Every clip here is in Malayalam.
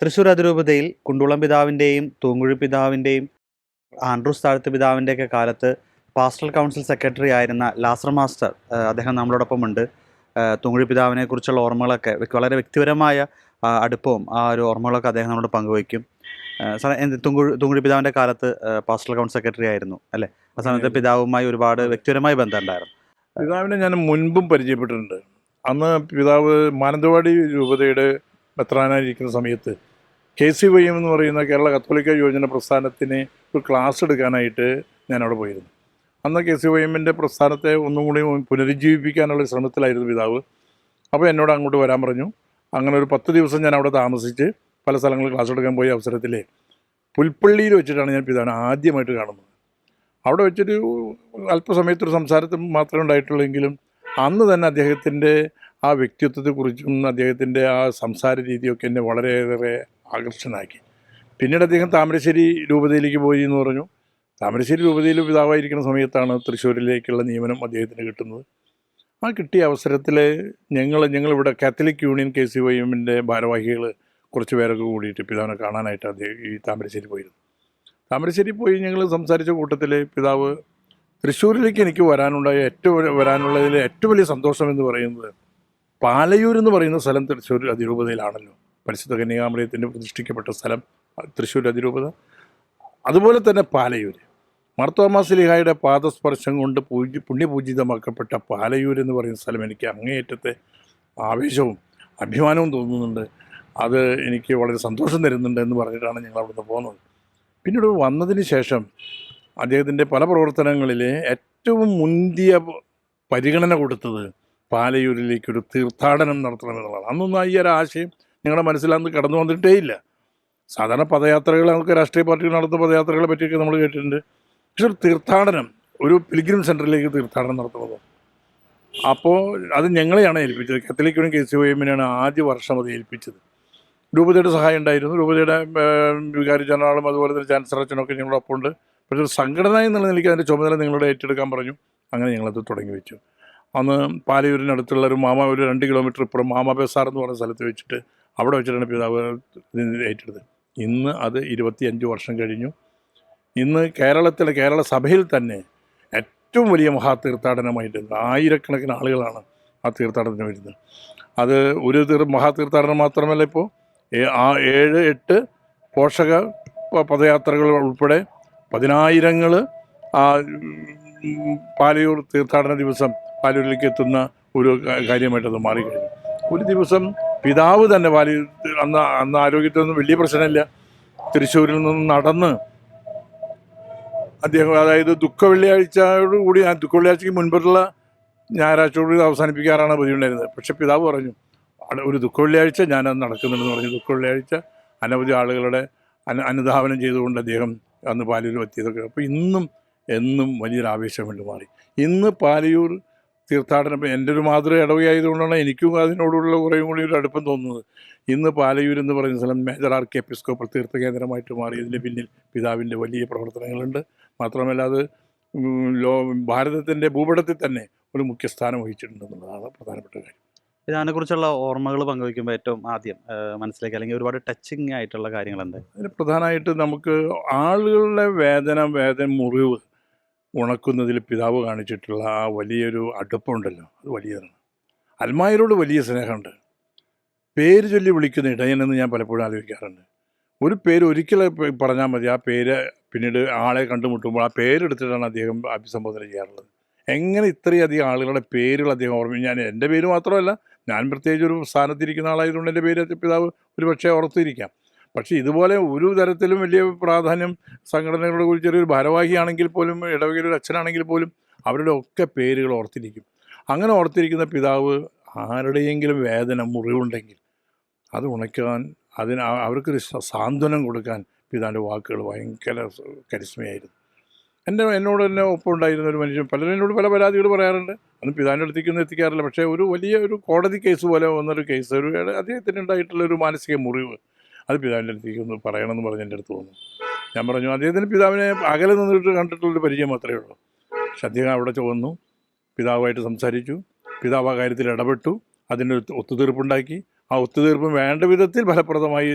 തൃശ്ശൂർ അതിരൂപതയിൽ കുണ്ടുളം പിതാവിന്റെയും തൂങ്കുഴി പിതാവിന്റെയും ആൻഡ്രൂസ് താഴത്ത് പിതാവിന്റെയൊക്കെ കാലത്ത് പാസ്റ്റൽ കൗൺസിൽ സെക്രട്ടറി ആയിരുന്ന ലാസർ മാസ്റ്റർ അദ്ദേഹം നമ്മളോടൊപ്പം ഉണ്ട് ആ, തൂങ്കുഴി പിതാവിനെ കുറിച്ചുള്ള ഓർമ്മകളൊക്കെ വളരെ വ്യക്തിപരമായ അടുപ്പവും ആ ഒരു ഓർമ്മകളൊക്കെ അദ്ദേഹം നമ്മളോട് പങ്കുവയ്ക്കും. സാർ എന്ത് തുങ്കുഴി തുങ്കുഴി പിതാവിന്റെ കാലത്ത് പാസ്റ്റൽ കൗൺസിൽ സെക്രട്ടറി ആയിരുന്നു അല്ലേ? ആ സമയത്ത് പിതാവുമായി ഒരുപാട് വ്യക്തിപരമായ ബന്ധം ഉണ്ടായിരുന്നു പിതാവിനെ ഞാൻ മുൻപും പരിചയപ്പെട്ടിട്ടുണ്ട്. അന്ന് പിതാവ് മാനന്തവാടി രൂപതയുടെ മെത്രാനായിരിക്കുന്ന സമയത്ത് കെ സി വൈ എം എന്ന് പറയുന്ന കേരള കത്തോലിക്ക യോജന പ്രസ്ഥാനത്തിന് ഒരു ക്ലാസ് എടുക്കാനായിട്ട് ഞാൻ അവിടെ പോയിരുന്നു. അന്ന് കെ സി വൈ എമ്മിന്റെ പ്രസ്ഥാനത്തെ ഒന്നും കൂടി പുനരുജ്ജീവിപ്പിക്കാനുള്ള ശ്രമത്തിലായിരുന്നു പിതാവ്. അപ്പോൾ എന്നോട് അങ്ങോട്ട് വരാൻ പറഞ്ഞു. അങ്ങനെ ഒരു പത്ത് ദിവസം ഞാൻ അവിടെ താമസിച്ച് പല സ്ഥലങ്ങളിൽ ക്ലാസ് എടുക്കാൻ പോയ അവസരത്തിൽ പുൽപ്പള്ളിയിൽ വെച്ചിട്ടാണ് ഞാൻ പിതാവിനെ ആദ്യമായിട്ട് കാണുന്നത്. അവിടെ വെച്ചൊരു അല്പസമയത്തൊരു സംസാരത്തിൽ മാത്രമേ ഉണ്ടായിട്ടുള്ളെങ്കിലും അന്ന് തന്നെ അദ്ദേഹത്തിന്റെ ആ വ്യക്തിത്വത്തെക്കുറിച്ചും അദ്ദേഹത്തിന്റെ ആ സംസാര രീതിയൊക്കെ എന്നെ വളരെയേറെ ആകർഷനാക്കി. പിന്നീട് അദ്ദേഹം താമരശ്ശേരി രൂപതയിലേക്ക് പോയി എന്ന് പറഞ്ഞു. താമരശ്ശേരി രൂപതയിൽ പിതാവായിരിക്കുന്ന സമയത്താണ് തൃശ്ശൂരിലേക്കുള്ള നിയമനം അദ്ദേഹത്തിന് കിട്ടുന്നത്. ആ കിട്ടിയ അവസരത്തിൽ ഞങ്ങൾ ഞങ്ങളിവിടെ Catholic union K C Y എമ്മിന്റെ ഭാരവാഹികൾ കുറച്ച് പേരൊക്കെ കൂടിയിട്ട് പിതാവിനെ കാണാനായിട്ട് അദ്ദേഹം ഈ താമരശ്ശേരി പോയിരുന്നു. താമരശ്ശേരി പോയി ഞങ്ങൾ സംസാരിച്ച കൂട്ടത്തിൽ പിതാവ് തൃശ്ശൂരിലേക്ക് എനിക്ക് വരാനുണ്ടായ ഏറ്റവും വരാനുള്ളതിൽ ഏറ്റവും വലിയ സന്തോഷം എന്ന് പറയുന്നത് പാലയൂർ എന്ന് പറയുന്ന സ്ഥലം തൃശ്ശൂർ അതിരൂപതയിലാണല്ലോ. പരിശുദ്ധ കന്യാമറിയത്തിന്റെ പ്രതിഷ്ഠിക്കപ്പെട്ട സ്ഥലം തൃശ്ശൂർ അതിരൂപത. അതുപോലെ തന്നെ പാലയൂർ മാർത്തോമാസിലിഹായുടെ പാദസ്പർശം കൊണ്ട് പൂജി പുണ്യപൂജിതമാക്കപ്പെട്ട പാലയൂർ എന്ന് പറയുന്ന സ്ഥലം എനിക്ക് അങ്ങേയറ്റത്തെ ആവേശവും അഭിമാനവും തോന്നുന്നുണ്ട്. അത് എനിക്ക് വളരെ സന്തോഷം തരുന്നുണ്ട് എന്ന് പറഞ്ഞിട്ടാണ് ഞങ്ങൾ അവിടുന്ന് പോകുന്നത്. പിന്നീട് വന്നതിന് ശേഷം അദ്ദേഹത്തിന്റെ പല പ്രവർത്തനങ്ങളിൽ ഏറ്റവും മുന്തിയ പരിഗണന കൊടുത്തത് പാലയൂരിലേക്കൊരു തീർത്ഥാടനം നടത്തണമെന്നുള്ളതാണ് അന്നൊന്നും ഈ ഒരു ആശയം ഞങ്ങളുടെ മനസ്സിലന്ന് കടന്നു വന്നിട്ടേ ഇല്ല. സാധാരണ പദയാത്രകൾ നമുക്ക് രാഷ്ട്രീയ പാർട്ടികൾ നടത്തുന്ന പദയാത്രകളെ പറ്റിയൊക്കെ നമ്മൾ കേട്ടിട്ടുണ്ട്. പക്ഷെ ഒരു തീർത്ഥാടനം ഒരു പിലിഗ്രിം സെന്ററിലേക്ക് തീർത്ഥാടനം നടത്തുന്നത്. അപ്പോൾ അത് ഞങ്ങളെയാണ് ഏൽപ്പിച്ചത്. Catholic union K C O എമ്മിനാണ് ആദ്യ വർഷം അത് ഏൽപ്പിച്ചത്. രൂപതയുടെ സഹായം ഉണ്ടായിരുന്നു. രൂപതയുടെ വികാരി ജനറാളും അതുപോലെ തന്നെ ചാൻസലർ അച്ഛനൊക്കെ ഞങ്ങളുടെ ഉണ്ട് പക്ഷേ ഒരു സംഘടന എന്നുള്ള നിലയ്ക്ക് അതിന്റെ ചുമതല നിങ്ങളോട് ഏറ്റെടുക്കാൻ പറഞ്ഞു. അങ്ങനെ ഞങ്ങളത് തുടങ്ങി വെച്ചു. അന്ന് പാലയൂരിനടുത്തുള്ള ഒരു മാമ ഒരു രണ്ട് കിലോമീറ്റർ ഇപ്പുറം മാമ ബസാർ എന്ന് പറഞ്ഞ സ്ഥലത്ത് വെച്ചിട്ട് അവിടെ വെച്ചിട്ടാണ് പിതാവ് ഏറ്റെടുത്തത്. ഇന്ന് അത് ഇരുപത്തിയഞ്ച് വർഷം കഴിഞ്ഞു. ഇന്ന് കേരളത്തിലെ കേരള സഭയിൽ തന്നെ ഏറ്റവും വലിയ മഹാതീർത്ഥാടനമായിട്ടുണ്ട് ആയിരക്കണക്കിന് ആളുകളാണ് ആ തീർത്ഥാടനത്തിന് വരുന്നത്. അത് ഒരു തീർ മഹാതീർത്ഥാടനം മാത്രമല്ല ഇപ്പോൾ ആ ഏഴ് എട്ട് പോഷക പദയാത്രകൾ ഉൾപ്പെടെ പതിനായിരങ്ങൾ ആ പാലയൂർ തീർത്ഥാടന ദിവസം പാലൂരിലേക്ക് എത്തുന്ന ഒരു കാര്യമായിട്ടത് മാറിക്കഴിഞ്ഞു. ഒരു ദിവസം പിതാവ് തന്നെ വാലി അന്ന് അന്ന് ആരോഗ്യത്തിനൊന്നും വലിയ പ്രശ്നമില്ല. തൃശ്ശൂരിൽ നിന്ന് നടന്ന് അദ്ദേഹം അതായത് ദുഃഖ വെള്ളിയാഴ്ചയോട് കൂടി ആ ദുഃഖ വെള്ളിയാഴ്ചയ്ക്ക് മുൻപുള്ള ഞായറാഴ്ചയോട് അവസാനിപ്പിക്കാറാണ് പതിവുണ്ടായിരുന്നത്. പക്ഷെ പിതാവ് പറഞ്ഞു ഒരു ദുഃഖ വെള്ളിയാഴ്ച ഞാനത് നടക്കുന്നുണ്ടെന്ന് പറഞ്ഞു. ദുഃഖ വെള്ളിയാഴ്ച അനവധി ആളുകളുടെ അന അനുധാവനം ചെയ്തുകൊണ്ട് അദ്ദേഹം അന്ന് പാലിയൂർ എത്തിയതൊക്കെ. അപ്പോൾ ഇന്നും എന്നും വലിയൊരു ആവേശം കൊണ്ട് മാറി ഇന്ന് പാലയൂർ തീർത്ഥാടനം എന്റെ ഒരു മാതൃ ഇടവയായതുകൊണ്ടാണ് എനിക്കും അതിനോടുള്ള കുറേയും കൂടി ഒരു അടുപ്പം തോന്നുന്നത്. ഇന്ന് പാലയൂർ എന്ന് പറയുന്ന സ്ഥലം മേജർ ആർക്ക് എപ്പിസ്കോപ്പൽ തീർത്ഥ കേന്ദ്രമായിട്ട് മാറി. ഇതിന് പിന്നിൽ പിതാവിന്റെ വലിയ പ്രവർത്തനങ്ങളുണ്ട്. മാത്രമല്ല അത് ലോ ഭാരതത്തിന്റെ ഭൂപടത്തിൽ തന്നെ ഒരു മുഖ്യസ്ഥാനം വഹിച്ചിട്ടുണ്ടെന്നുള്ളതാണ് പ്രധാനപ്പെട്ട കാര്യം. ഇതിനെക്കുറിച്ചുള്ള ഓർമ്മകൾ പങ്കുവയ്ക്കുമ്പോൾ ഏറ്റവും ആദ്യം മനസ്സിലേക്ക് അല്ലെങ്കിൽ ഒരുപാട് ടച്ചിങ് ആയിട്ടുള്ള കാര്യങ്ങളുണ്ട് അതിന് പ്രധാനമായിട്ട് നമുക്ക് ആളുകളുടെ വേദന വേദന മുറിവ് ഉണക്കുന്നതിൽ പിതാവ് കാണിച്ചിട്ടുള്ള ആ വലിയൊരു അടുപ്പമുണ്ടല്ലോ അത് വലിയതാണ്. അൽമായരോട് വലിയ സ്നേഹമുണ്ട്. പേര് ചൊല്ലി വിളിക്കുന്ന ഇടയനെന്ന് ഞാൻ പലപ്പോഴും ആലോചിക്കാറുണ്ട്. ഒരു പേര് ഒരിക്കലും പറഞ്ഞാൽ മതി. ആ പേര് പിന്നീട് ആളെ കണ്ടുമുട്ടുമ്പോൾ ആ പേരെടുത്തിട്ടാണ് അദ്ദേഹം അഭിസംബോധന ചെയ്യാറുള്ളത്. എങ്ങനെ ഇത്രയധികം ആളുകളുടെ പേരുകൾ അദ്ദേഹം ഓർമ്മ ഞാൻ എന്റെ പേര് മാത്രമല്ല ഞാൻ പ്രത്യേകിച്ച് ഒരു സ്ഥാനത്തിരിക്കുന്ന ആളായതുകൊണ്ട് എന്റെ പേര് പിതാവ് ഒരു പക്ഷേ ഓർത്തിരിക്കാം. പക്ഷേ ഇതുപോലെ ഒരു തരത്തിലും വലിയ പ്രാധാന്യം സംഘടനകളെ കുറിച്ച് ചെറിയൊരു ഭാരവാഹിയാണെങ്കിൽ പോലും ഇടവകയിലൊരു അച്ഛനാണെങ്കിൽ പോലും അവരുടെ ഒക്കെ പേരുകൾ ഓർത്തിരിക്കും. അങ്ങനെ ഓർത്തിരിക്കുന്ന പിതാവ് ആരുടെയെങ്കിലും വേദന മുറിവുണ്ടെങ്കിൽ അത് ഉണക്കാൻ അതിന് അവർക്കൊരു സാന്ത്വനം കൊടുക്കാൻ പിതാവിന്റെ വാക്കുകൾ ഭയങ്കര കരിസ്മയായിരുന്നു. എന്റെ എന്നോട് തന്നെ ഒപ്പം ഉണ്ടായിരുന്ന ഒരു മനുഷ്യൻ പലരും എന്നോട് പല പരാതികൾ പറയാറുണ്ട്. അന്ന് പിതാവിന്റെ അടുത്തേക്കൊന്നും എത്തിക്കാറില്ല. പക്ഷേ ഒരു വലിയ ഒരു കോടതി കേസ് പോലെ വന്നൊരു കേസ് ഒരു അദ്ദേഹത്തിന് ഉണ്ടായിട്ടുള്ള ഒരു മാനസിക മുറിവ് അത് പിതാവിന്റെ അടുത്തേക്ക് ഒന്ന് പറയണമെന്ന് പറഞ്ഞ് എന്റെ അടുത്ത് വന്നു. ഞാൻ പറഞ്ഞു അദ്ദേഹത്തിന് പിതാവിനെ അകലെ നിന്നിട്ട് കണ്ടിട്ടുള്ളൊരു പരിചയം മാത്രമേ ഉള്ളൂ. പക്ഷെ അദ്ദേഹം അവിടെ വന്നു പിതാവുമായിട്ട് സംസാരിച്ചു പിതാവ് ആ കാര്യത്തിൽ ഇടപെട്ടു അതിന്റെ ഒത്തുതീർപ്പുണ്ടാക്കി. ആ ഒത്തുതീർപ്പ് വേണ്ട വിധത്തിൽ ഫലപ്രദമായി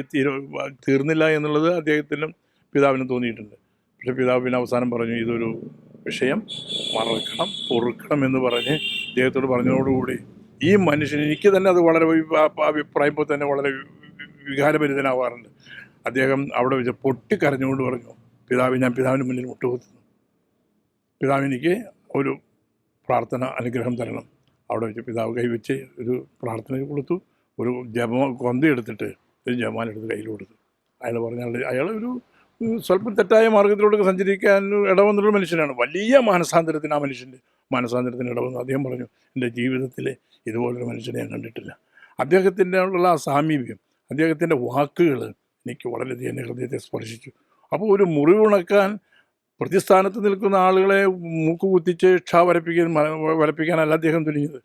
തീർന്നില്ല എന്നുള്ളത് അദ്ദേഹത്തിനും പിതാവിനും തോന്നിയിട്ടുണ്ട്. പക്ഷേ പിതാവ് പിന്നെ അവസാനം പറഞ്ഞു ഇതൊരു വിഷയം മറക്കണം പൊറുക്കണം എന്ന് പറഞ്ഞ് അദ്ദേഹത്തോട് പറഞ്ഞതോടുകൂടി ഈ മനുഷ്യൻ എനിക്ക് തന്നെ അത് വളരെ അഭിപ്രായം അഭിപ്രായപ്പോൾ തന്നെ വളരെ വികാരഭരിതനാവാറുണ്ട് അദ്ദേഹം അവിടെ വെച്ച് പൊട്ടിക്കരഞ്ഞുകൊണ്ട് പറഞ്ഞു പിതാവ് ഞാൻ പിതാവിന് മുന്നിൽ മുട്ടുകുത്തുന്നു. പിതാവ് എനിക്ക് ഒരു പ്രാർത്ഥന അനുഗ്രഹം തരണം. അവിടെ വെച്ച് പിതാവ് കൈവച്ച് ഒരു പ്രാർത്ഥന കൊടുത്തു ഒരു ജപ കൊന്ത എടുത്തിട്ട് ഒരു ജമാൻ എടുത്ത് കയ്യിൽ കൊടുത്തു. അയാൾ പറഞ്ഞാൽ അയാൾ ഒരു സ്വല്പം തെറ്റായ മാർഗത്തിലൂടെ സഞ്ചരിക്കാൻ ഇടവന്നുള്ള മനുഷ്യനാണ്. വലിയ മാനസാന്തരത്തിന് ആ മനുഷ്യന്റെ മാനസാന്തരത്തിന് ഇടവന്നു അദ്ദേഹം പറഞ്ഞു എന്റെ ജീവിതത്തിൽ ഇതുപോലൊരു മനുഷ്യനെ ഞാൻ കണ്ടിട്ടില്ല. അദ്ദേഹത്തിന്റെ ഉള്ള ആ സാമീപ്യം അദ്ദേഹത്തിന്റെ വാക്കുകൾ എനിക്ക് വളരെയധികം ഹൃദയത്തെ സ്പർശിച്ചു. അപ്പോൾ ഒരു മുറിവുണക്കാൻ പ്രതിസ്ഥാനത്ത് നിൽക്കുന്ന ആളുകളെ മൂക്ക് കുത്തിച്ച് ക്ഷ വരപ്പിക്കാൻ വരപ്പിക്കാനല്ല അദ്ദേഹം തുനിഞ്ഞത്.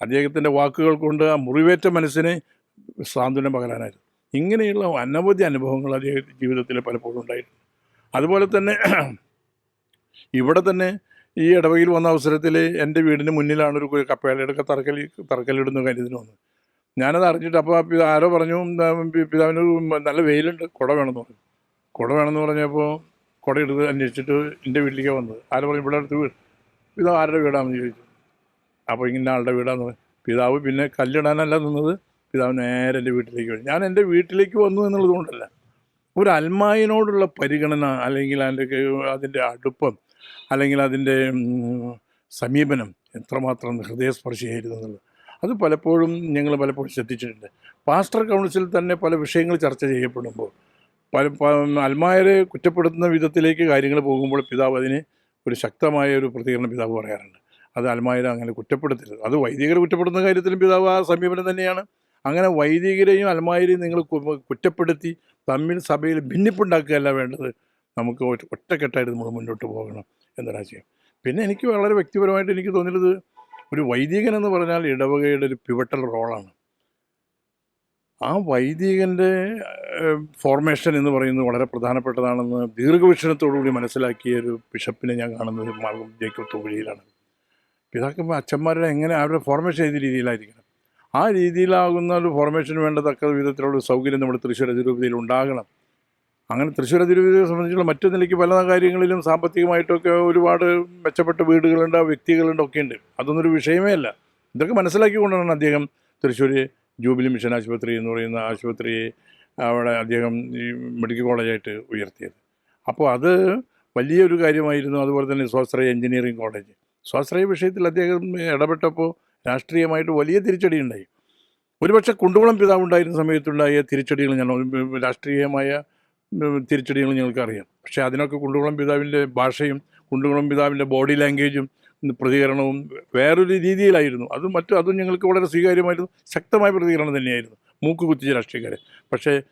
അദ്ദേഹത്തിന്റെ വാക്കുകൾ കൊണ്ട് ആ മുറിവേറ്റ മനസ്സിനെ സാന്ത്വനം പകരാനായിരുന്നു. ഇങ്ങനെയുള്ള അനവധി അനുഭവങ്ങൾ അദ്ദേഹത്തിന്റെ ജീവിതത്തിൽ പലപ്പോഴും ഉണ്ടായിട്ടുണ്ട്. അതുപോലെ തന്നെ ഇവിടെ തന്നെ ഈ ഇടവകയിൽ വന്ന അവസരത്തിൽ എന്റെ വീടിന് മുന്നിലാണ് ഒരു കപ്പേളയുടെ തറക്കൽ തറക്കല്ലിടുന്ന കാര്യത്തിന് വന്നത്. ഞാനത് അറിഞ്ഞിട്ട് അപ്പോൾ പിതാ ആരോ പറഞ്ഞു പിതാവിന് നല്ല വെയിലുണ്ട് കുട വേണമെന്ന് പറഞ്ഞു. കുട വേണമെന്ന് പറഞ്ഞപ്പോൾ കുട എടുത്ത് അന്വേഷിച്ചിട്ട് എന്റെ വീട്ടിലേക്ക് വന്നത്. ആരോ പറഞ്ഞു ഇവിടെ അടുത്ത് വീട്. പിതാവ് ആരുടെ വീടാണെന്ന് ചോദിച്ചു. അപ്പോൾ ഇങ്ങനെ ആളുടെ വീടാന്ന് പറഞ്ഞു. പിതാവ് പിന്നെ കല്ലിടാനല്ല നിന്നത് പിതാവ് നേരെ എന്റെ വീട്ടിലേക്ക് വരും. ഞാൻ എന്റെ വീട്ടിലേക്ക് വന്നു എന്നുള്ളത് കൊണ്ടല്ല. ഒരു അൽമായിനോടുള്ള പരിഗണന അല്ലെങ്കിൽ അതിന്റെ അതിന്റെ അടുപ്പം അല്ലെങ്കിൽ അതിന്റെ സമീപനം എത്രമാത്രം ഹൃദയസ്പർശിയായിരുന്നു എന്നുള്ളത്. അത് പലപ്പോഴും ഞങ്ങൾ പലപ്പോഴും ശ്രദ്ധിച്ചിട്ടുണ്ട്. പാസ്റ്റർ കൗൺസിൽ തന്നെ പല വിഷയങ്ങൾ ചർച്ച ചെയ്യപ്പെടുമ്പോൾ പല അൽമായരെ കുറ്റപ്പെടുത്തുന്ന വിധത്തിലേക്ക് കാര്യങ്ങൾ പോകുമ്പോൾ പിതാവ് അതിന് ഒരു ശക്തമായ ഒരു പ്രതികരണം പിതാവ് പറയാറുണ്ട്. അത് അൽമായരെ അങ്ങനെ കുറ്റപ്പെടുത്തരുത്. അത് വൈദികരെ കുറ്റപ്പെടുത്തുന്ന കാര്യത്തിലും പിതാവ് ആ സമീപനം തന്നെയാണ്. അങ്ങനെ വൈദികരെയും അൽമായരെയും നിങ്ങൾ കുറ്റപ്പെടുത്തി തമ്മിൽ സഭയിൽ ഭിന്നിപ്പുണ്ടാക്കുകയല്ല വേണ്ടത്. നമുക്ക് ഒറ്റ- ഒറ്റക്കെട്ടായിട്ട് നമ്മൾ മുന്നോട്ട് പോകണം എന്നൊരാശയം പിന്നെ എനിക്ക് വളരെ വ്യക്തിപരമായിട്ട് എനിക്ക് തോന്നിയത് ഒരു വൈദികൻ എന്ന് പറഞ്ഞാൽ ഇടവകയുടെ ഒരു പിവട്ടൽ റോളാണ് ആ വൈദികന്റെ ഫോർമേഷൻ എന്ന് പറയുന്നത് വളരെ പ്രധാനപ്പെട്ടതാണെന്ന് ദീർഘവീക്ഷണത്തോടുകൂടി മനസ്സിലാക്കിയ ഒരു ബിഷപ്പിനെ ഞാൻ കാണുന്നത് മാർഗം ജേക്കബ് തൊഴിലാണ് പിതാക്കന്മാർ അച്ഛന്മാരുടെ എങ്ങനെ അവരുടെ ഫോർമേഷൻ ചെയ്ത രീതിയിലായിരിക്കണം? ആ രീതിയിലാകുന്ന ഒരു ഫോർമേഷന് വേണ്ട തക്ക വിധത്തിലുള്ള സൗകര്യം നമ്മുടെ തൃശ്ശൂർ അതിരൂപതയിൽ ഉണ്ടാകണം. അങ്ങനെ തൃശ്ശൂർ അതിരൂപതയെ സംബന്ധിച്ചുള്ള മറ്റു നിലയ്ക്ക് പല കാര്യങ്ങളിലും സാമ്പത്തികമായിട്ടൊക്കെ ഒരുപാട് മെച്ചപ്പെട്ട വീടുകളുണ്ട് വ്യക്തികളുണ്ട് ഒക്കെ ഉണ്ട് അതൊന്നൊരു വിഷയമേ അല്ല. ഇതൊക്കെ മനസ്സിലാക്കിക്കൊണ്ടാണ് അദ്ദേഹം തൃശ്ശൂർ ജൂബിലി മിഷൻ ആശുപത്രി എന്ന് പറയുന്ന ആശുപത്രിയെ അവിടെ അദ്ദേഹം ഈ മെഡിക്കൽ കോളേജായിട്ട് ഉയർത്തിയത്. അപ്പോൾ അത് വലിയൊരു കാര്യമായിരുന്നു. അതുപോലെ തന്നെ സ്വാശ്രയ എഞ്ചിനീയറിംഗ് കോളേജ്. സ്വാശ്രയ വിഷയത്തിൽ അദ്ദേഹം ഇടപെട്ടപ്പോൾ രാഷ്ട്രീയമായിട്ട് വലിയ തിരിച്ചടി ഉണ്ടായി ഒരുപക്ഷെ കുണ്ടുകുളം പിതാവ് ഉണ്ടായിരുന്ന സമയത്തുണ്ടായ തിരിച്ചടികൾ ഞാൻ രാഷ്ട്രീയമായ ഉം, തിരിച്ചടികൾ ഞങ്ങൾക്കറിയാം. പക്ഷേ അതിനൊക്കെ കുണ്ടുകുളം പിതാവിന്റെ ഭാഷയും കുണ്ടുകുളം പിതാവിന്റെ ബോഡി ലാംഗ്വേജും പ്രതികരണവും വേറൊരു രീതിയിലായിരുന്നു. അത് മറ്റു അതും ഞങ്ങൾക്ക് വളരെ സ്വീകാര്യമായിരുന്നു. ശക്തമായ പ്രതികരണം തന്നെയായിരുന്നു. മൂക്ക് കുത്തിച്ച രാഷ്ട്രീയക്കാരെ. പക്ഷേ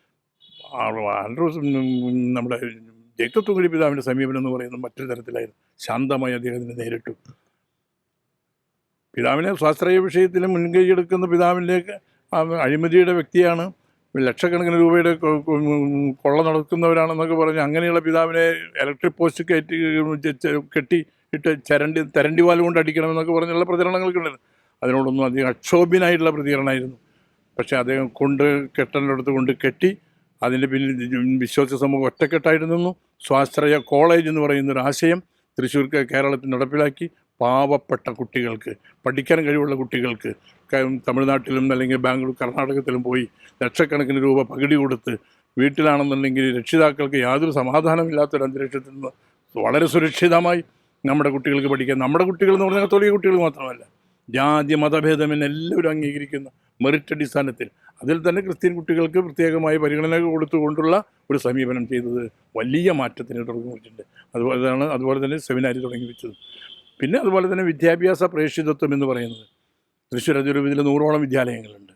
ആൻഡ്രൂസ് നമ്മുടെ ജേക്കബ് തുങ്ങരി പിതാവിന്റെ സമീപനം എന്ന് പറയുന്നത് മറ്റൊരു തരത്തിലായിരുന്നു. ശാന്തമായി അദ്ദേഹത്തിന് നേരിട്ടു. പിതാവിനെ സ്വാശ്രയ വിഷയത്തിൽ മുൻകൈ എടുക്കുന്ന പിതാവിന്റെ അഴിമതിയുടെ വ്യക്തിയാണ് ലക്ഷക്കണക്കിന് രൂപയുടെ കൊള്ള നടക്കുന്നവരാണെന്നൊക്കെ പറഞ്ഞ് അങ്ങനെയുള്ള പിതാവിനെ ഇലക്ട്രിക് പോസ്റ്റ് കയറ്റി കെട്ടി ഇട്ട് ചരണ്ടി തരണ്ടി വാൽ കൊണ്ട് അടിക്കണമെന്നൊക്കെ പറഞ്ഞുള്ള പ്രചരണങ്ങൾക്ക് ഉണ്ടായിരുന്നു അതിനോടൊന്നും അധികം അക്ഷോഭ്യനായിട്ടുള്ള പ്രതികരണമായിരുന്നു. പക്ഷേ അദ്ദേഹം കൊണ്ട് കെട്ടലിനടുത്ത് കൊണ്ട് കെട്ടി അതിന്റെ പിന്നിൽ വിശ്വാസ സമൂഹം ഒറ്റക്കെട്ടായിട്ട് നിന്നു. സ്വാശ്രയ കോളേജ് എന്ന് പറയുന്ന ആശയം തൃശ്ശൂർക്ക് കേരളത്തിൽ നടപ്പിലാക്കി. പാവപ്പെട്ട കുട്ടികൾക്ക് പഠിക്കാൻ കഴിവുള്ള കുട്ടികൾക്ക് തമിഴ്നാട്ടിലും അല്ലെങ്കിൽ ബാംഗ്ലൂർ കർണാടകത്തിലും പോയി ലക്ഷക്കണക്കിന് രൂപ പകുടി കൊടുത്ത് വീട്ടിലാണെന്നുണ്ടെങ്കിൽ രക്ഷിതാക്കൾക്ക് യാതൊരു സമാധാനമില്ലാത്തൊരു അന്തരീക്ഷത്തിൽ നിന്ന് വളരെ സുരക്ഷിതമായി നമ്മുടെ കുട്ടികൾക്ക് പഠിക്കാൻ നമ്മുടെ കുട്ടികൾ എന്ന് പറഞ്ഞാൽ തൊലിയ കുട്ടികൾ മാത്രമല്ല ജാതി മതഭേദമെന്ന് എല്ലാവരും അംഗീകരിക്കുന്ന മെറിറ്റ് അടിസ്ഥാനത്തിൽ അതിൽ തന്നെ ക്രിസ്ത്യൻ കുട്ടികൾക്ക് പ്രത്യേകമായി പരിഗണന കൊടുത്തുകൊണ്ടുള്ള ഒരു സമീപനം ചെയ്തത് വലിയ മാറ്റത്തിന് തുടങ്ങി വെച്ചിട്ടുണ്ട് അതുപോലെ തന്നെ അതുപോലെ തന്നെ സെമിനാരി തുടങ്ങി വെച്ചത്. പിന്നെ അതുപോലെ തന്നെ വിദ്യാഭ്യാസ പ്രേക്ഷിതത്വം എന്ന് പറയുന്നത്. തൃശ്ശൂർ അതിരൂപത്തിൽ നൂറോളം വിദ്യാലയങ്ങളുണ്ട്.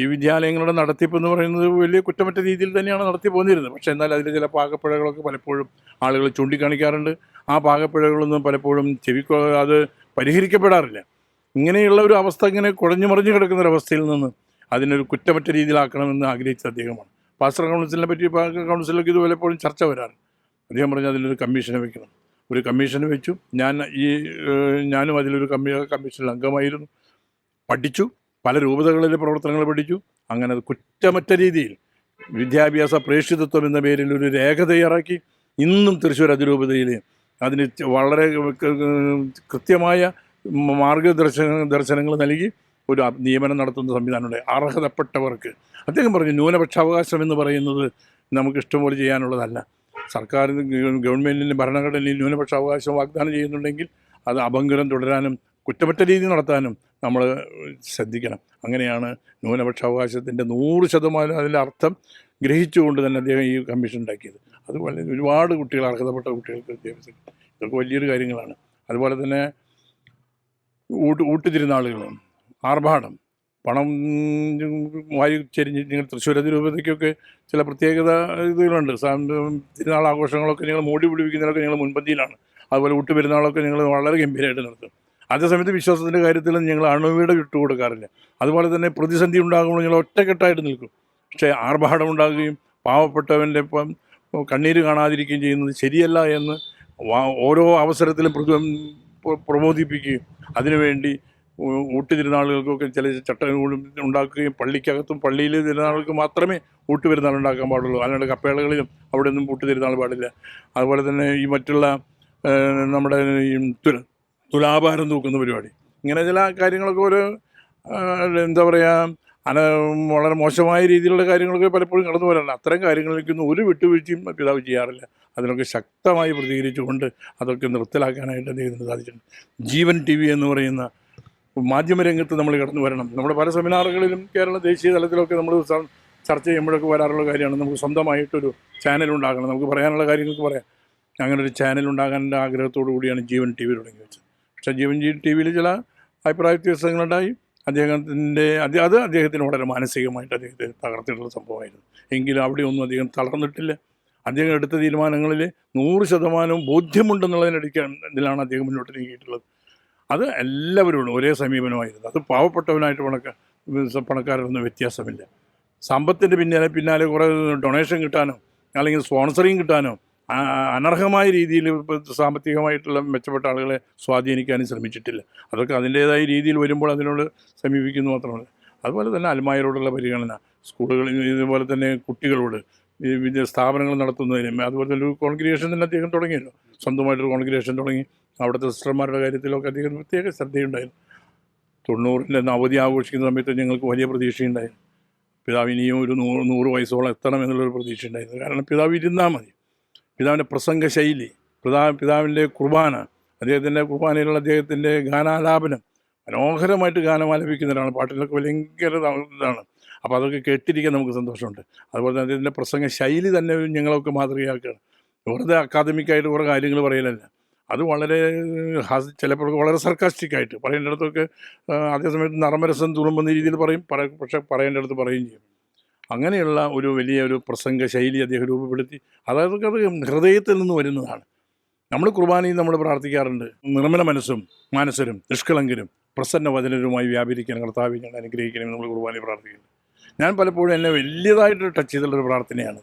ഈ വിദ്യാലയങ്ങളുടെ നടത്തിപ്പ് എന്ന് പറയുന്നത് വലിയ കുറ്റമറ്റ രീതിയിൽ തന്നെയാണ് നടത്തി പോന്നിരുന്നത്. പക്ഷേ എന്നാൽ അതിൽ ചില പാകപ്പിഴകളൊക്കെ പലപ്പോഴും ആളുകൾ ചൂണ്ടിക്കാണിക്കാറുണ്ട്. ആ പാകപ്പിഴകളൊന്നും പലപ്പോഴും ചെവി അത് പരിഹരിക്കപ്പെടാറില്ല. ഇങ്ങനെയുള്ള ഒരു അവസ്ഥ ഇങ്ങനെ കുഴഞ്ഞു മറിഞ്ഞു കിടക്കുന്ന അവസ്ഥയിൽ നിന്ന് അതിനൊരു കുറ്റമറ്റ രീതിയിലാക്കണമെന്ന് ആഗ്രഹിച്ച അദ്ദേഹമാണ്. പാസ്റ്റർ കൗൺസിലിനെ പറ്റി കൗൺസിലൊക്കെ ഇത് പലപ്പോഴും ചർച്ച വരാറ്. അദ്ദേഹം പറഞ്ഞു അതിലൊരു കമ്മീഷനെ വെക്കണം. ഒരു കമ്മീഷൻ വെച്ചു. ഞാൻ ഈ ഞാനും അതിലൊരു കമ്മി കമ്മീഷനിൽ അംഗമായിരുന്നു. പഠിച്ചു. പല രൂപതകളിലെ പ്രവർത്തനങ്ങൾ പഠിച്ചു. അങ്ങനെ കുറ്റമറ്റ രീതിയിൽ വിദ്യാഭ്യാസ പ്രേക്ഷിതത്വം എന്ന പേരിൽ ഒരു രേഖ തയ്യാറാക്കി. ഇന്നും തൃശ്ശൂർ അതിരൂപതയിൽ അതിന് വളരെ കൃത്യമായ മാർഗദർശന ദർശനങ്ങൾ നൽകി. ഒരു നിയമനം നടത്തുന്ന സംവിധാനമുണ്ട്. അർഹതപ്പെട്ടവർക്ക്. അദ്ദേഹം പറഞ്ഞു ന്യൂനപക്ഷാവകാശം എന്ന് പറയുന്നത് നമുക്ക് ഇഷ്ടംപോലെ ചെയ്യാനുള്ളതല്ല. സർക്കാർ ഗവൺമെന്റിന്റെ ഭരണഘടനയിൽ ന്യൂനപക്ഷ അവകാശം വാഗ്ദാനം ചെയ്യുന്നുണ്ടെങ്കിൽ അത് അപങ്കരം തുടരാനും കുറ്റമറ്റ രീതി നടത്താനും നമ്മൾ ശ്രദ്ധിക്കണം. അങ്ങനെയാണ് ന്യൂനപക്ഷ അവകാശത്തിന്റെ നൂറ് ശതമാനം അതിന്റെ അർത്ഥം ഗ്രഹിച്ചുകൊണ്ട് തന്നെ അദ്ദേഹം ഈ കമ്മീഷൻ ഉണ്ടാക്കിയത്. അതുപോലെ ഒരുപാട് കുട്ടികൾ അർഹതപ്പെട്ട കുട്ടികൾക്ക് വിദ്യാഭ്യാസം. ഇതൊക്കെ വലിയൊരു കാര്യങ്ങളാണ്. അതുപോലെ തന്നെ ഊട്ട് ഊട്ടിത്തിരുന്നാളുകളും ആർഭാടം പണം വാരി ചെരിഞ്ഞ് നിങ്ങൾ തൃശ്ശൂർ അതിരൂപതയ്ക്കൊക്കെ ചില പ്രത്യേകത ഇതുകളുണ്ട്. തിരുനാൾ ആഘോഷങ്ങളൊക്കെ നിങ്ങൾ മോടി പിടിപ്പിക്കുന്നതിനൊക്കെ നിങ്ങൾ മുൻപന്തിയിലാണ്. അതുപോലെ ഊട്ടുപെരുന്നാളൊക്കെ നിങ്ങൾ വളരെ ഗംഭീരമായിട്ട് നടത്തും. അതേസമയത്ത് വിശ്വാസത്തിന്റെ കാര്യത്തിൽ ഞങ്ങൾ അണുവീട് വിട്ടുകൊടുക്കാറില്ല. അതുപോലെ തന്നെ പ്രതിസന്ധി ഉണ്ടാകുമ്പോൾ ഞങ്ങൾ ഒറ്റക്കെട്ടായിട്ട് നിൽക്കും. പക്ഷേ ആർഭാടം ഉണ്ടാകുകയും പാവപ്പെട്ടവന്റെ ഇപ്പം കണ്ണീര് കാണാതിരിക്കുകയും ചെയ്യുന്നത് ശരിയല്ല എന്ന് ഓരോ അവസരത്തിലും പ്രബോധിപ്പിക്കുകയും അതിനുവേണ്ടി ഊ- ഊട്ടുതിരുന്നാളുകൾക്കൊക്കെ ചില ചട്ടങ്ങളും ഉണ്ടാക്കുകയും പള്ളിക്കകത്തും പള്ളിയിലെ തിരുനാളുകൾക്ക് മാത്രമേ ഊട്ടുപെരുന്നാൾ ഉണ്ടാക്കാൻ പാടുള്ളൂ. അല്ലാണ്ട് കപ്പേളകളിലും അവിടെ ഒന്നും ഊട്ടുതിരുന്നാൾ പാടില്ല. അതുപോലെ തന്നെ ഈ മറ്റുള്ള നമ്മുടെ ഈ തുല തുലാഭാരം തൂക്കുന്ന പരിപാടി. ഇങ്ങനെ ചില കാര്യങ്ങളൊക്കെ ഒരു എന്താ പറയുക അന വളരെ മോശമായ രീതിയിലുള്ള കാര്യങ്ങളൊക്കെ പലപ്പോഴും കടന്നു വരാറുണ്ട് അത്തരം കാര്യങ്ങളിലേക്കൊന്നും ഒരു വിട്ടുവീഴ്ചയും പിതാവ് ചെയ്യാറില്ല. അതിനൊക്കെ ശക്തമായി പ്രതികരിച്ചുകൊണ്ട് അതൊക്കെ നിർത്തലാക്കാനായിട്ട് അദ്ദേഹത്തിന് സാധിച്ചിട്ടുണ്ട്. ജീവൻ ടി വി എന്ന് പറയുന്ന മാധ്യമരംഗത്ത് നമ്മൾ കടന്നു വരണം. നമ്മുടെ പല സെമിനാറുകളിലും കേരള ദേശീയ തലത്തിലൊക്കെ നമ്മൾ ചർച്ച ചെയ്യുമ്പോഴൊക്കെ വരാറുള്ള കാര്യമാണ്. നമുക്ക് സ്വന്തമായിട്ടൊരു ചാനൽ ഉണ്ടാകണം. നമുക്ക് പറയാനുള്ള കാര്യങ്ങൾക്ക് പറയാം. അങ്ങനെ ഒരു ചാനൽ ഉണ്ടാകാനുള്ള ആഗ്രഹത്തോടു കൂടിയാണ് ജീവൻ ടി വി തുടങ്ങി വെച്ചത് പക്ഷേ ജീവൻ ജി ടി വിയിൽ ചില അഭിപ്രായ വ്യത്യാസങ്ങളുണ്ടായി. അദ്ദേഹത്തിന്റെ അത് അത് അദ്ദേഹത്തിന് വളരെ മാനസികമായിട്ട് അദ്ദേഹത്തെ തകർത്തിട്ടുള്ള സംഭവമായിരുന്നു. എങ്കിലും അവിടെ ഒന്നും അദ്ദേഹം തളർന്നിട്ടില്ല. അദ്ദേഹം എടുത്ത തീരുമാനങ്ങളിൽ നൂറ് ശതമാനവും ബോധ്യമുണ്ടെന്നുള്ളതിനടിക്കാൻ ഇതിലാണ് അദ്ദേഹം മുന്നോട്ട് നീങ്ങിയിട്ടുള്ളത്. അത് എല്ലാവരോടും ഒരേ സമീപനമായിരുന്നു. അത് പാവപ്പെട്ടവനായിട്ട് പണക്ക പണക്കാരൊന്നും വ്യത്യാസമില്ല. സമ്പത്തിന്റെ പിന്നാലെ പിന്നാലെ കുറേ ഡൊണേഷൻ കിട്ടാനോ അല്ലെങ്കിൽ സ്പോൺസറിങ് കിട്ടാനോ അനർഹമായ രീതിയിൽ സാമ്പത്തികമായിട്ടുള്ള മെച്ചപ്പെട്ട ആളുകളെ സ്വാധീനിക്കാനും ശ്രമിച്ചിട്ടില്ല. അതൊക്കെ അതിന്റേതായ രീതിയിൽ വരുമ്പോൾ അതിനോട് സമീപിക്കുന്നു മാത്രമല്ല അതുപോലെ തന്നെ അൽമായരോടുള്ള പരിഗണന സ്കൂളുകളിൽ ഇതുപോലെ തന്നെ കുട്ടികളോട് ഈ വിദ്യ സ്ഥാപനങ്ങൾ നടത്തുന്നതിനും അതുപോലെ തന്നെ ഒരു കോൺഗ്രിയേഷൻ തന്നെ അദ്ദേഹം തുടങ്ങിയല്ലോ. സ്വന്തമായിട്ടൊരു കോൺഗ്രിയേഷൻ തുടങ്ങി. അവിടുത്തെ സിസ്റ്റർമാരുടെ കാര്യത്തിലൊക്കെ അദ്ദേഹം പ്രത്യേക ശ്രദ്ധയുണ്ടായിരുന്നു. തൊണ്ണൂറിന്റെ അവധി ആഘോഷിക്കുന്ന സമയത്ത് ഞങ്ങൾക്ക് വലിയ പ്രതീക്ഷയുണ്ടായിരുന്നു. പിതാവ് ഇനിയും ഒരു നൂറ് നൂറ് വയസ്സോളം എത്തണം എന്നുള്ളൊരു പ്രതീക്ഷ ഉണ്ടായിരുന്നു കാരണം പിതാവ് ഇരുന്നാൽ മതി. പിതാവിന്റെ പ്രസംഗ ശൈലി പിതാ പിതാവിന്റെ കുർബാന അദ്ദേഹത്തിന്റെ കുർബാനയിലുള്ള അദ്ദേഹത്തിന്റെ ഗാനാലാപനം മനോഹരമായിട്ട് ഗാനം ആലപിക്കുന്ന ഒരാളാണ് പാട്ടിലൊക്കെ ഭയങ്കര ഇതാണ്. അപ്പോൾ അതൊക്കെ കേട്ടിരിക്കാൻ നമുക്ക് സന്തോഷമുണ്ട്. അതുപോലെ തന്നെ അദ്ദേഹത്തിന്റെ പ്രസംഗ ശൈലി തന്നെ ഞങ്ങളൊക്കെ മാതൃകയാക്കുകയാണ്. വെറുതെ അക്കാദമിക്കായിട്ട് കുറേ കാര്യങ്ങൾ പറയലല്ല. അത് വളരെ ചിലപ്പോൾ വളരെ സർക്കാസ്റ്റിക്കായിട്ട് പറയേണ്ടിടത്തൊക്കെ അതേസമയത്ത് നർമ്മരസം തുളുമ്പുന്ന രീതിയിൽ പറയും പറ പക്ഷെ പറയേണ്ടിടത്ത് പറയുകയും ചെയ്യും. അങ്ങനെയുള്ള ഒരു വലിയ ഒരു പ്രസംഗ ശൈലി അദ്ദേഹം രൂപപ്പെടുത്തി. അതായത് അത് ഹൃദയത്തിൽ നിന്ന് വരുന്നതാണ്. നമ്മൾ കുർബാനയും നമ്മൾ പ്രാർത്ഥിക്കാറുണ്ട്. നിർമ്മല മനസ്സും മാനസരും നിഷ്കളങ്കരും പ്രസന്ന വചനരുമായി വ്യാപരിക്കാൻ കർത്താവ് ഞങ്ങൾ അനുഗ്രഹിക്കണമെന്ന് നമ്മൾ കുർബാനയിൽ പ്രാർത്ഥിക്കുന്നു. ഞാൻ പലപ്പോഴും എന്നെ വലിയതായിട്ട് ടച്ച് ചെയ്തിട്ടുള്ളൊരു പ്രാർത്ഥനയാണ്.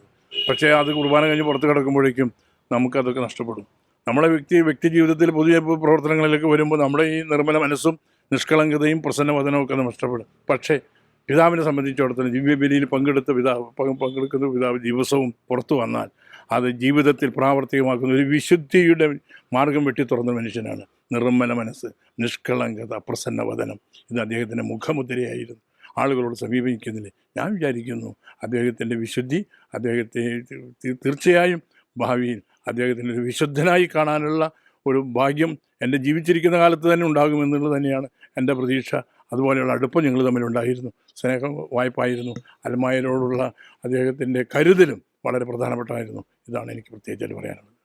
പക്ഷേ അത് കുർബാന കഴിഞ്ഞ് പുറത്ത് കിടക്കുമ്പോഴേക്കും നമുക്കതൊക്കെ നഷ്ടപ്പെടും. നമ്മളെ വ്യക്തി വ്യക്തി ജീവിതത്തിൽ പുതിയ പ്രവർത്തനങ്ങളിലേക്ക് വരുമ്പോൾ നമ്മുടെ ഈ നിർമ്മല മനസ്സും നിഷ്കളങ്കതയും പ്രസന്ന വചനവും ഒക്കെ നഷ്ടപ്പെടും. പക്ഷേ പിതാവിനെ സംബന്ധിച്ചിടത്തോളം ദിവ്യബലിയിൽ പങ്കെടുത്ത പിതാവ് പങ്ക് പങ്കെടുക്കുന്ന പിതാവ് ദിവസവും പുറത്തു വന്നാൽ അത് ജീവിതത്തിൽ പ്രാവർത്തികമാക്കുന്ന ഒരു വിശുദ്ധിയുടെ മാർഗം വെട്ടി തുറന്ന മനുഷ്യനാണ്. നിർമ്മല മനസ്സ് നിഷ്കളങ്കത പ്രസന്ന വദനം ഇത് അദ്ദേഹത്തിന്റെ മുഖമുദ്രയായിരുന്നു. ആളുകളോട് സമീപിക്കുന്നില്ല? ഞാൻ വിചാരിക്കുന്നു അദ്ദേഹത്തിന്റെ വിശുദ്ധി അദ്ദേഹത്തെ തീർച്ചയായും ഭാവിയിൽ അദ്ദേഹത്തിന് ഒരു വിശുദ്ധനായി കാണാനുള്ള ഒരു ഭാഗ്യം എന്റെ ജീവിച്ചിരിക്കുന്ന കാലത്ത് തന്നെ ഉണ്ടാകുമെന്നുള്ളത് തന്നെയാണ് എന്റെ പ്രതീക്ഷ. അതുപോലെയുള്ള അടുപ്പം ഞങ്ങൾ തമ്മിലുണ്ടായിരുന്നു. സ്നേഹം വായ്പായിരുന്നു. അൽമായരോടുള്ള അദ്ദേഹത്തിന്റെ കരുതലും വളരെ പ്രധാനപ്പെട്ടായിരുന്നു. ഇതാണ് എനിക്ക് പ്രത്യേകിച്ചായിട്ട് പറയാനുള്ളത്.